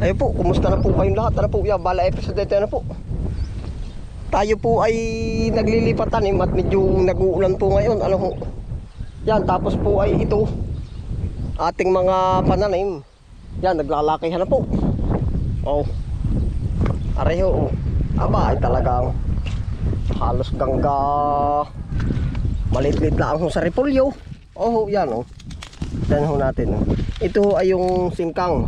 Ayun po, kumusta na po kayong lahat? Ano po, yan, bala episode ito na po. Tayo po ay naglilipat tanim at medyo nag-uulan po ngayon. Ano po? Yan, tapos po ay ito. Ating mga pananim. Yan, naglalakihan na po. Oh. Areho. Oh. Aba, ay talagang halos gangga maliit-liit lang ho sa repolyo. Oh, yan oh. Yan natin. Oh. Ito ay yung singkang.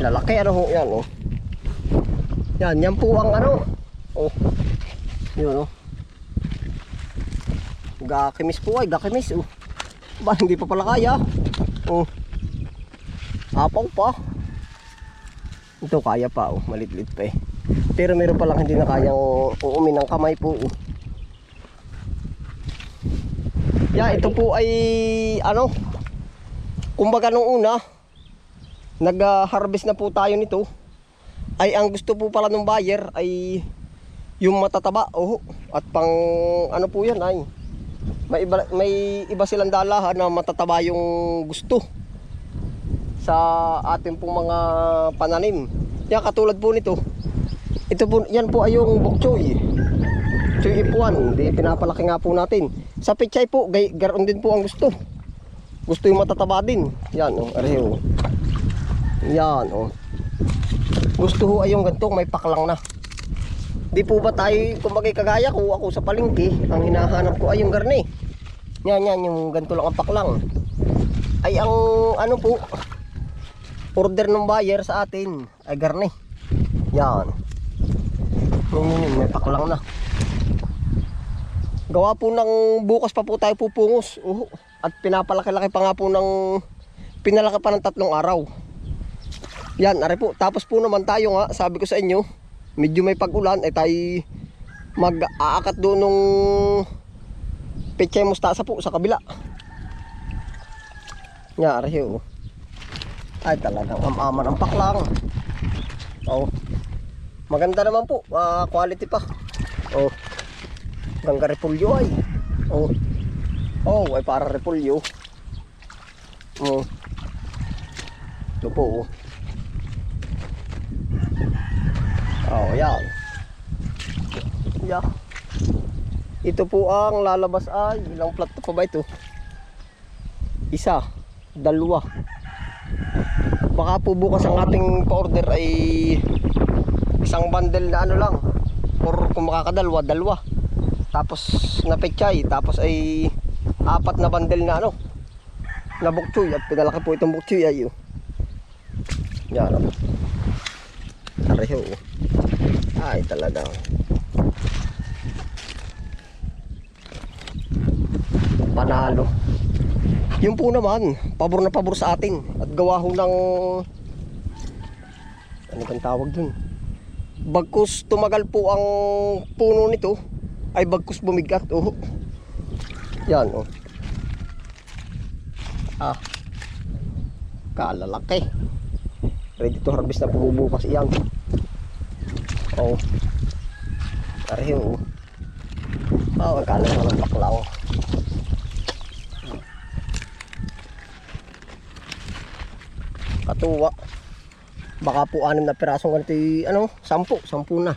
Lalaki ano ho, yan oh. Yan, yan po ang ano. Oh. Yun oh. Gakimis po ay, gakimis oh. Ba, hindi pa pala kaya. Oh. Apaw pa. Ito kaya pa oh, malit-lit pa eh. Pero meron pa lang hindi na kayang uumin ng kamay po. Oh. Yeah, ito po ay ano, kumbaga nung una, nag-harvest na po tayo nito. Ay ang gusto po pala ng buyer ay yung matataba. Oh, at pang ano po 'yan ay may iba, may iba silang dalahan na matataba yung gusto sa ating pong mga pananim. Yan katulad po nito. Ito po, yan po ay yung bok choy. Choy ipuan, di pinapalaki nga po natin. Sa pechay po, gay, garon din po ang gusto. Gusto yung matataba din. Yan oh, areho. Yan oh. Gusto ho ay yung ganito, may paklang na. Di po ba tayo, kumbaga kagaya ko, ako sa palengke, ang hinahanap ko ay yung garni. Yan, yan, yung ganito lang ang paklang. Ay ang ano po, order ng buyer sa atin ay garni. Yan. Yun, yun, yun, may paklang na. Gawa po ng bukas pa po tayo pupungos. Uh, at pinapalaki-laki pa nga po ng pinalaki pa ng tatlong araw. Yan, are po. Tapos po naman tayo nga, sabi ko sa inyo, medyo may pag-ulan ay tayo mag-aakat doon nung pechay mustasa po sa kabila. Yan, are oh. Ay talagang amaman ang paklang. Oh. Maganda naman po, ah, quality pa. Oh. Gangga repulyo ay. Oh. Oh, ay para repulyo. Oh. Ito po. Oh. Oh, yan. Yeah. Ito po ang lalabas ay ilang plato pa ba ito? Isa, dalawa. Baka po bukas ang ating pa-order ay isang bundle na ano lang. Or kung makakadalwa, dalawa. Tapos na pechay, tapos ay apat na bundle na ano. Na bukchoy at pinalaki po itong bukchoy ay oh. Yan. oh. Pareho. oh. Ay talaga. Panalo. Yung po naman, pabor na pabor sa atin. At gawa ho ng... Ano kang tawag dun? Bagkus tumagal po ang puno nito, ay bagkus bumigat. Oh. Yan, oh. Ah. Kalalaki. Ready to harvest na po bukas iyan. Oh. Pareho. Oh, akala ko ng baklaw. Katuwa. Baka po anim na pirasong ganito ano, sampu, sampu na.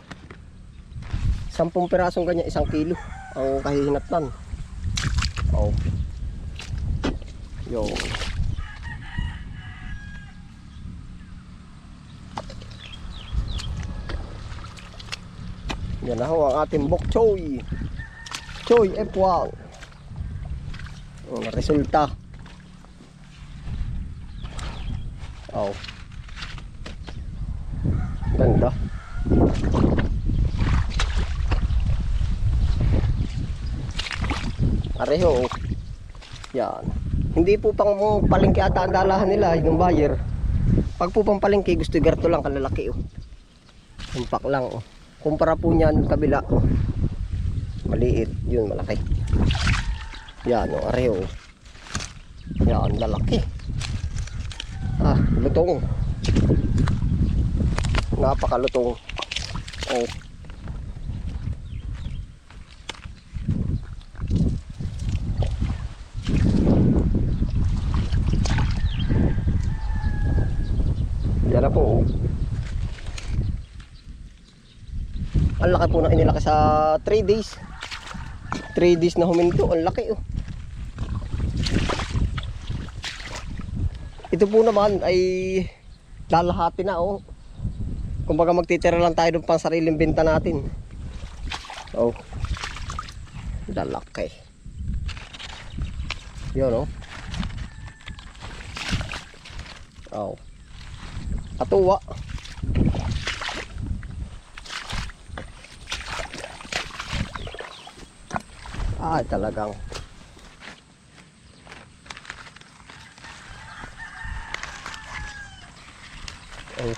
Sampung pirasong ganyan, isang kilo. Ang kahihinatnan. Oh. Yo. Yan na ho ang ating bok choy. Choy F1. Ang resulta. Oh. Ganda. Areho. oh. Yan. Hindi po pang palengke ata ang dalahan nila yung buyer. Pag po pang palengke gusto garto lang kalalaki oh. Tumpak lang oh. Kumpara po niyan kabila oh. Maliit, yun malaki. Yan oh, areho. oh. Yan, lalaki. Ah, lutong. Napakalutong. Oh. Yan na po. oh. Ang laki po na inilaki sa 3 days. 3 days na huminto. Ang laki oh. Ito po naman ay lalahati na oh. Kumbaga magtitira lang tayo ng pang sariling benta natin. Oh. Lalaki. Yun oh. Oh. Katuwa. Ah, talagang. Oh.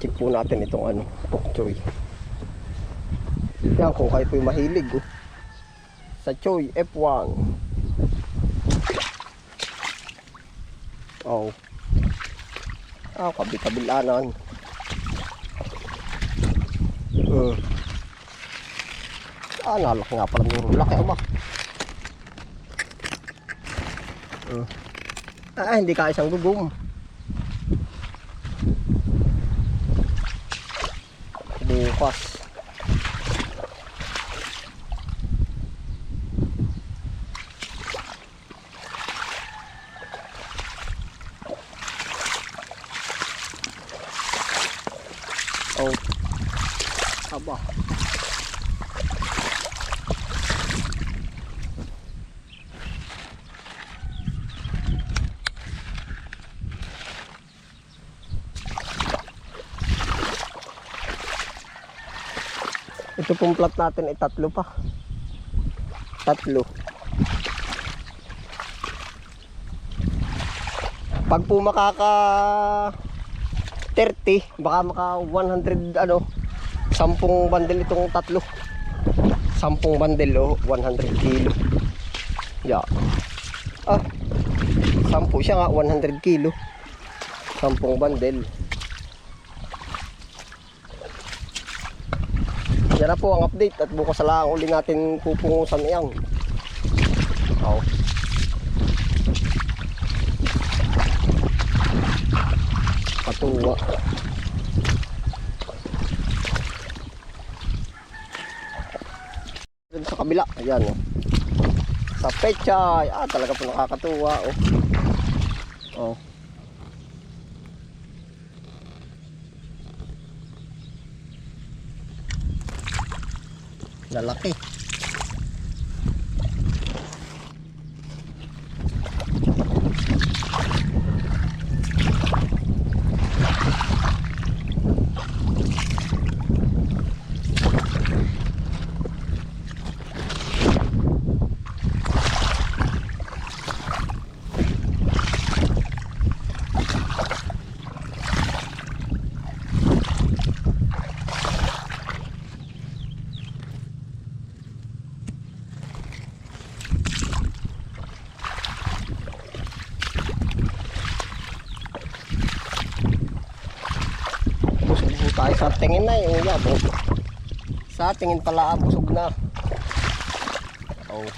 Check po natin itong ano, pok choy. Yan kung kayo po'y mahilig oh. Sa choy F1. Oh. Ah, kabi-kabilanan. Uh. Ah, nalaki nga pala ng laki ama. Uh. Ah, hindi ka isang gugum. Bukas. Oh. Aba. Ito pong plat natin ay tatlo pa. Tatlo. Pag po makaka 30, baka maka 100 ano, 10 bundle itong tatlo. 10 bundle oh, 100 kilo. Yeah. Ah. 10 siya nga 100 kilo. 10 bundle. Yan na po ang update at bukas lang uli natin pupungusan yan. Oh. Patuwa. Dun sa kabila, ayan oh. Sa pechay, ah talaga po nakakatuwa oh. Oh. Lalaki. Tayo sa tingin na yung uya po. Sa tingin pala busog na. Oh.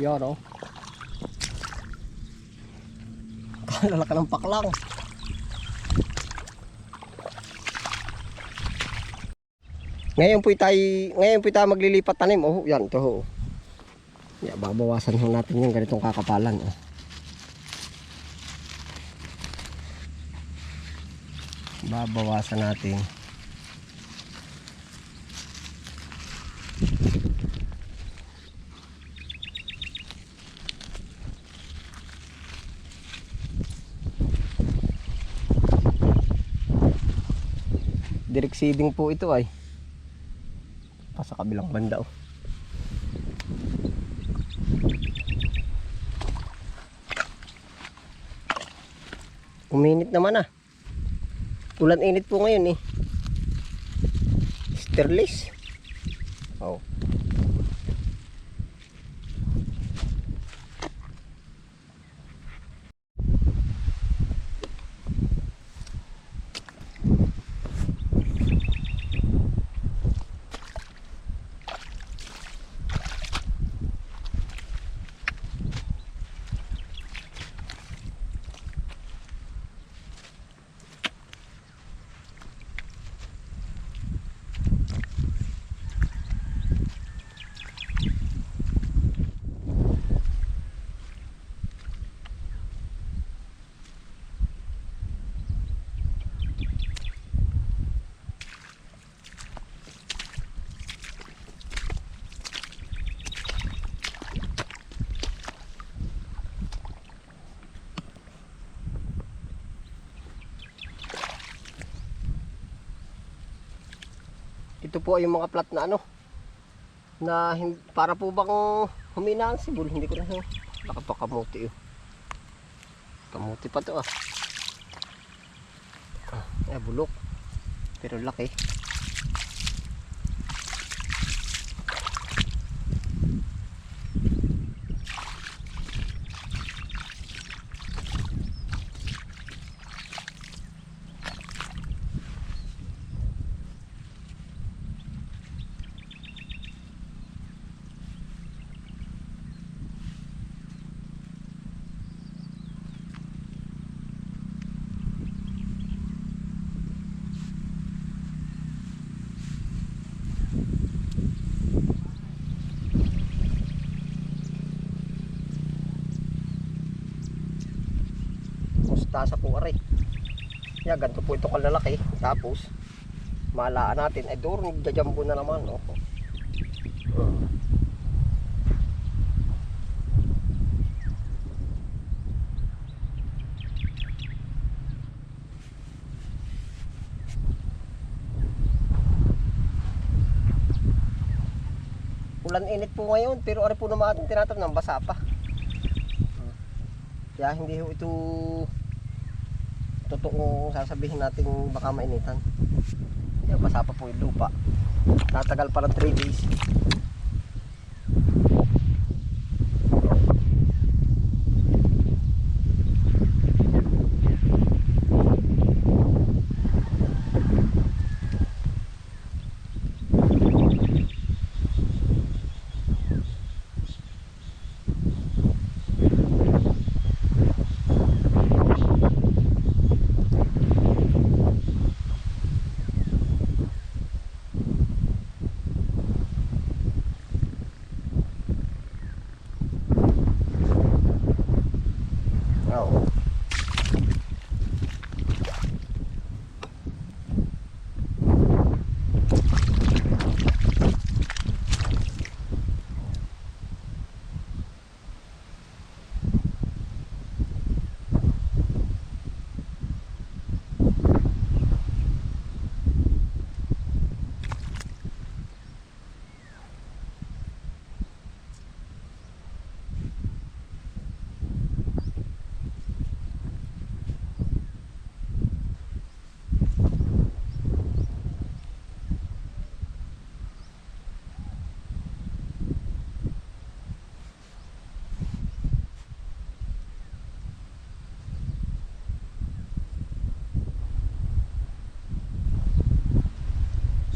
Yan oh. Kalalaka ng paklang. Ngayon po tayo, ngayon po tayo maglilipat tanim. Oh, yan to. Oh. Yeah, babawasan ho natin yung ganitong kakapalan. Oh. Babawasan natin. Direct seeding po ito ay sa kabilang banda oh. Uminit naman ah. Ulan init po ngayon eh. Sterless. Oh. Ito po ay yung mga plat na ano. Na para po bang humina ang sibol. Hindi ko na sa nakapakamuti oh. Kamuti pa to ah. Ah, Eh, bulok. Pero laki. Mustasa po aray. Yeah, ganito po ito kalalaki. Tapos, malaan natin. Ay, doon, nagjajambo na naman. Oh. Ulan init po ngayon, pero ari po naman ating tinatam ng basa pa. Kaya hindi ito totoong sasabihin natin baka mainitan. Kaya basa pa po yung lupa. Tatagal pa ng 3 days.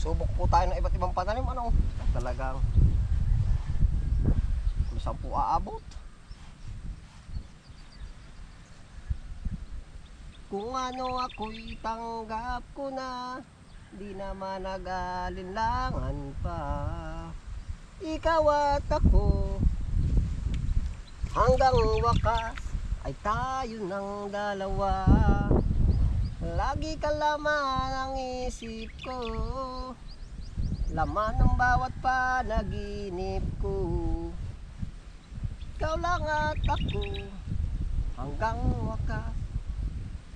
Subok po tayo ng iba't ibang pananim. Ano? Talagang kung saan po aabot. Kung ano ako'y tanggap ko na Di naman nag-alinlangan pa Ikaw at ako Hanggang wakas ay tayo ng dalawa Lagi ka laman ang isip ko. Laman ng bawat panaginip ko. Ikaw lang at ako. Hanggang wakas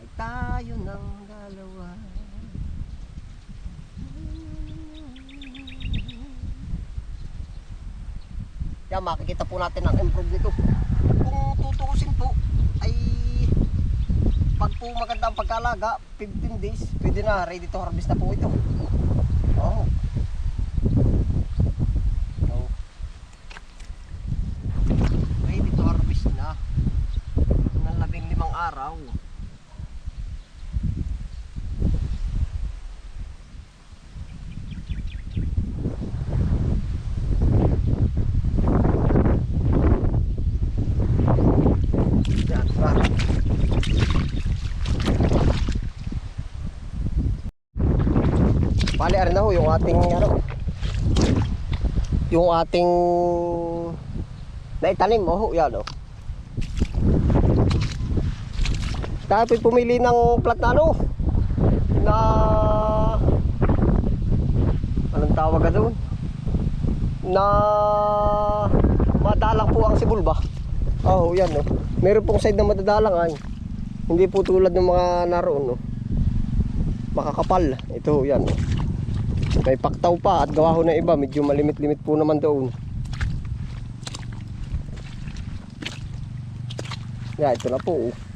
Ay tayo ng dalawa. Yan, makikita po natin ang improve nito. Kung tutuusin po ay pag po maganda ang pagkalaga, 15 days, pwede na, ready to harvest na po ito. Oh. Oh. Ready to harvest na. Ng labing limang araw. Yan, tara. Bali, arin na ho, yung ating, ano, yung ating naitanim, oh, yan, oh. Tapos pumili ng plat na, ano, na, anong tawag ka doon? Na, madalang po ang sibul ba? Oh, yan, oh. Meron pong side na madadalang, ay. Hindi po tulad ng mga naroon, no. Makakapal. Ito, yan. May paktaw pa at gawa ho na iba. Medyo malimit-limit po naman doon. Yeah, ito na po. oh.